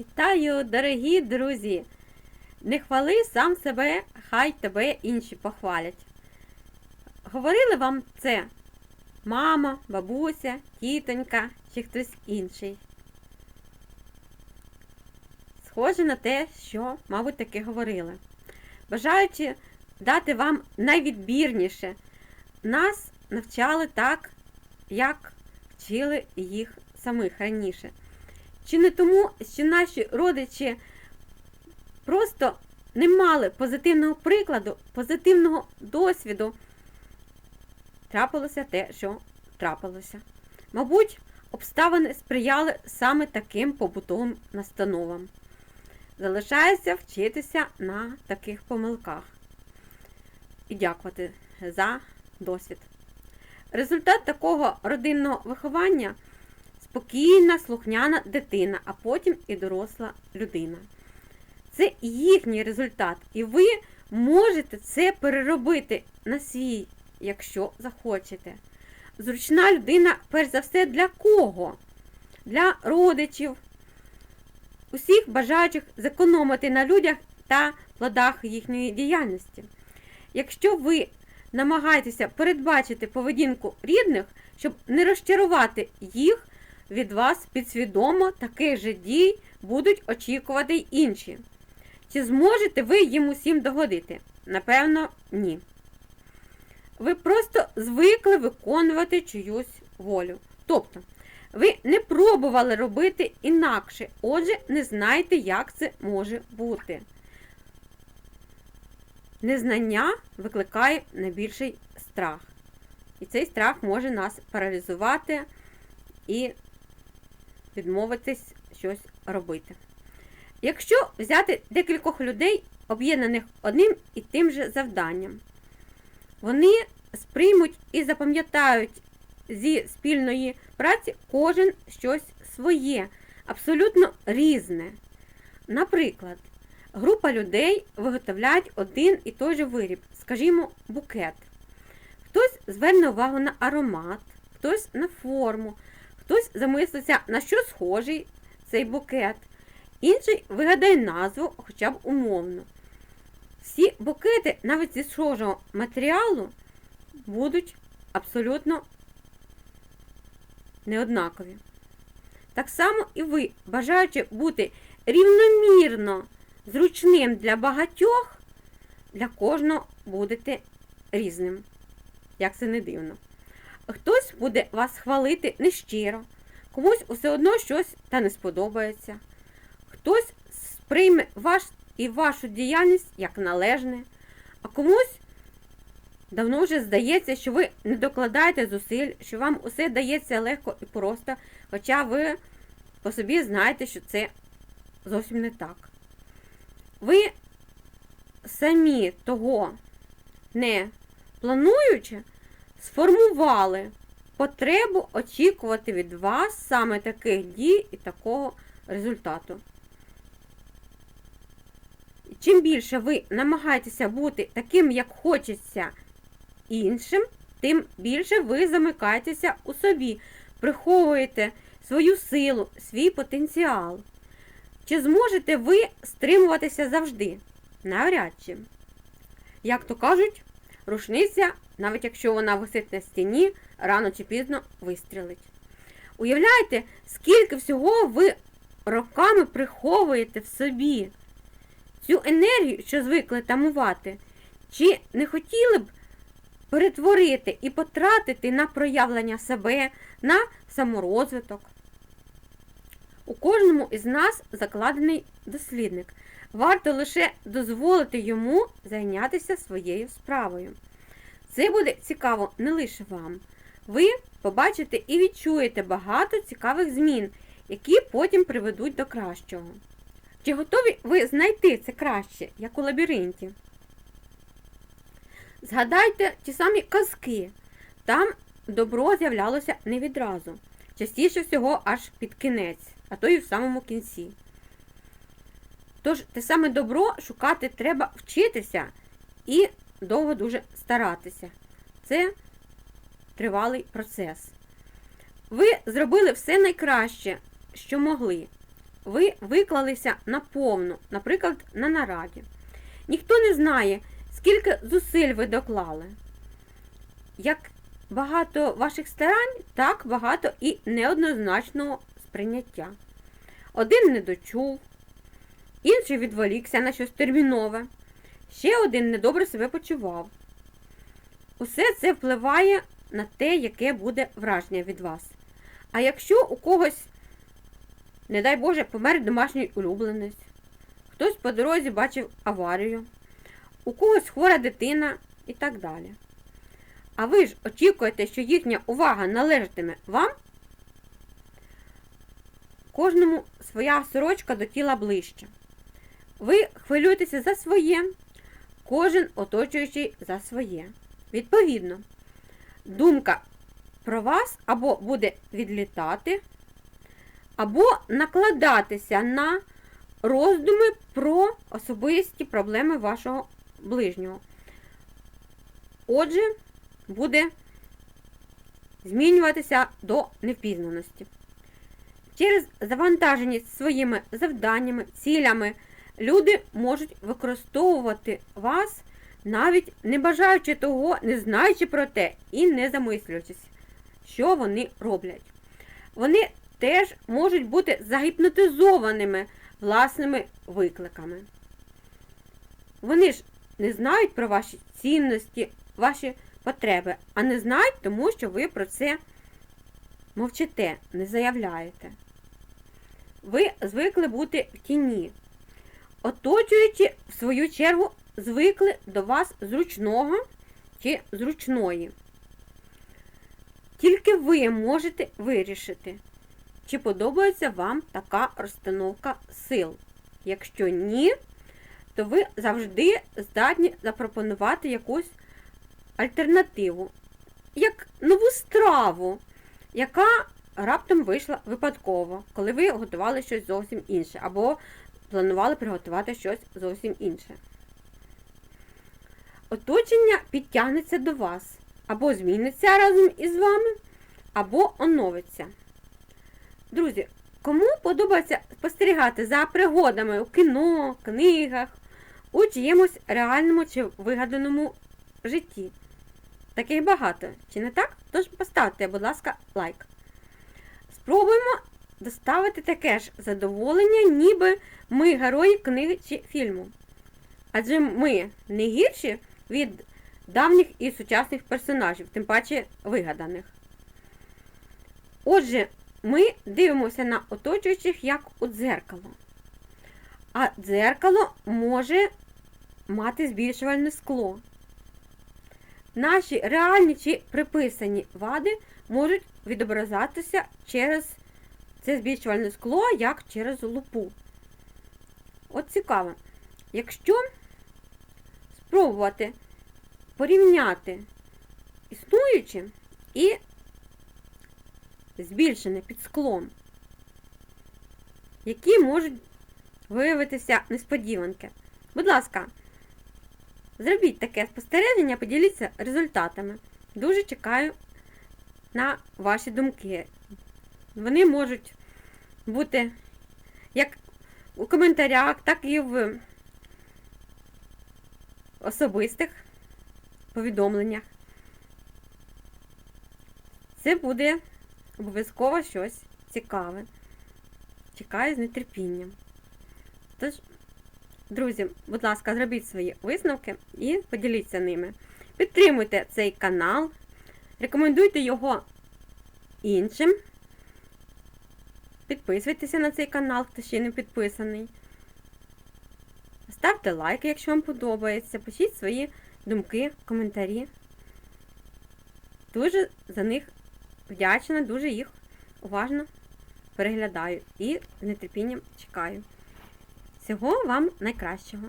Вітаю, дорогі друзі! Не хвали сам себе, хай тебе інші похвалять. Говорили вам це мама, бабуся, тітонька чи хтось інший. Схоже на те, що, мабуть, таки говорили. Бажаючи дати вам найвідбірніше, нас навчали так, як вчили їх самих раніше. Чи не тому, що наші родичі просто не мали позитивного прикладу, позитивного досвіду, трапилося те, що трапилося. Мабуть, обставини сприяли саме таким побутовим настановам. Залишається вчитися на таких помилках і дякувати за досвід. Результат такого родинного виховання спокійна, слухняна дитина, а потім і доросла людина. Це їхній результат, і ви можете це переробити на свій, якщо захочете. Зручна людина, перш за все, для кого? Для родичів, усіх бажаючих зекономити на людях та плодах їхньої діяльності. Якщо ви намагаєтеся передбачити поведінку рідних, щоб не розчарувати їх, від вас підсвідомо таких же дій будуть очікувати й інші. Чи зможете ви їм усім догодити? Напевно, ні. Ви просто звикли виконувати чиюсь волю. Тобто, ви не пробували робити інакше, отже, не знаєте, як це може бути. Незнання викликає найбільший страх. І цей страх може нас паралізувати і відмовитись щось робити. Якщо взяти декількох людей, об'єднаних одним і тим же завданням, вони сприймуть і запам'ятають зі спільної праці кожен щось своє, абсолютно різне. Наприклад, група людей виготовляють один і той же виріб, скажімо, букет. Хтось зверне увагу на аромат, хтось на форму, хтось замислиться, на що схожий цей букет, інший вигадає назву хоча б умовно. Всі букети, навіть зі схожого матеріалу, будуть абсолютно неоднакові. Так само і ви, бажаючи бути рівномірно зручним для багатьох, для кожного будете різним. Як це не дивно. Хтось буде вас хвалити нещиро, комусь усе одно щось та не сподобається. Хтось сприйме ваш і вашу діяльність як належне, а комусь давно вже здається, що ви не докладаєте зусиль, що вам усе дається легко і просто, хоча ви по собі знаєте, що це зовсім не так. Ви самі того не плануючи, сформували потребу очікувати від вас саме таких дій і такого результату. Чим більше ви намагаєтеся бути таким, як хочеться іншим, тим більше ви замикаєтеся у собі, приховуєте свою силу, свій потенціал. Чи зможете ви стримуватися завжди? Навряд чи. Як то кажуть, рушниця, навіть якщо вона висить на стіні, рано чи пізно вистрілить. Уявляєте, скільки всього ви роками приховуєте в собі цю енергію, що звикли тамувати, чи не хотіли б перетворити і потратити на проявлення себе, на саморозвиток? У кожному із нас закладений дослідник. Варто лише дозволити йому зайнятися своєю справою. Це буде цікаво не лише вам. Ви побачите і відчуєте багато цікавих змін, які потім приведуть до кращого. Чи готові ви знайти це краще, як у лабіринті? Згадайте ті самі казки. Там добро з'являлося не відразу, частіше всього аж під кінець, а то і в самому кінці. Тож те саме добро шукати треба вчитися і довго дуже старатися. Це тривалий процес. Ви зробили все найкраще, що могли. ви виклалися наповну, наприклад, на нараді. Ніхто не знає, скільки зусиль ви доклали. Як багато ваших старань, так багато і неоднозначного сприйняття. Один не дочув, інший відволікся на щось термінове, ще один недобре себе почував. Усе це впливає на те, яке буде враження від вас. А якщо у когось, не дай Боже, помер домашній улюбленець, хтось по дорозі бачив аварію, у когось хвора дитина і так далі. А ви ж очікуєте, що їхня увага належатиме вам? Кожному своя сорочка до тіла ближче. Ви хвилюєтеся за своє, кожен оточуючий за своє. Відповідно, думка про вас або буде відлітати, або накладатися на роздуми про особисті проблеми вашого ближнього. Отже, буде змінюватися до невпізнаності. Через завантаженість своїми завданнями, цілями люди можуть використовувати вас, навіть не бажаючи того, не знаючи про те і не замислюючись, що вони роблять. Вони теж можуть бути загіпнотизованими власними викликами. Вони ж не знають про ваші цінності, ваші потреби, а не знають, тому що ви про це мовчите, не заявляєте. Ви звикли бути в тіні. Оточуючи, в свою чергу, звикли до вас зручного чи зручної. Тільки ви можете вирішити, чи подобається вам така розстановка сил. Якщо ні, то ви завжди здатні запропонувати якусь альтернативу, як нову страву, яка раптом вийшла випадково, коли ви готували щось зовсім інше, або планували приготувати щось зовсім інше. Оточення підтягнеться до вас, або зміниться разом із вами, або оновиться. Друзі, кому подобається спостерігати за пригодами у кіно, книгах, у чиємусь реальному чи вигаданому житті? Таких багато, чи не так? Тож поставте, будь ласка, лайк. Спробуємо доставити таке ж задоволення, ніби ми герої книги чи фільму. Адже ми не гірші від давніх і сучасних персонажів, тим паче вигаданих. Отже, ми дивимося на оточуючих як у дзеркало. А дзеркало може мати збільшувальне скло. Наші реальні чи приписані вади можуть відобразатися через це збільшувальне скло, як через лупу. От цікаво, якщо спробувати порівняти існуюче і збільшене під склом, які можуть виявитися несподіванки. Будь ласка, зробіть таке спостереження, поділіться результатами. Дуже чекаю на ваші думки. Вони можуть бути як у коментарях, так і в особистих повідомленнях. Це буде обов'язково щось цікаве. Чекаю з нетерпінням. Тож, друзі, будь ласка, зробіть свої висновки і поділіться ними. Підтримуйте цей канал, рекомендуйте його іншим. Підписуйтеся на цей канал, хто ще не підписаний. Ставте лайки, якщо вам подобається. Пишіть свої думки, коментарі. Дуже за них вдячна, дуже їх уважно переглядаю і з нетерпінням чекаю. Всього вам найкращого!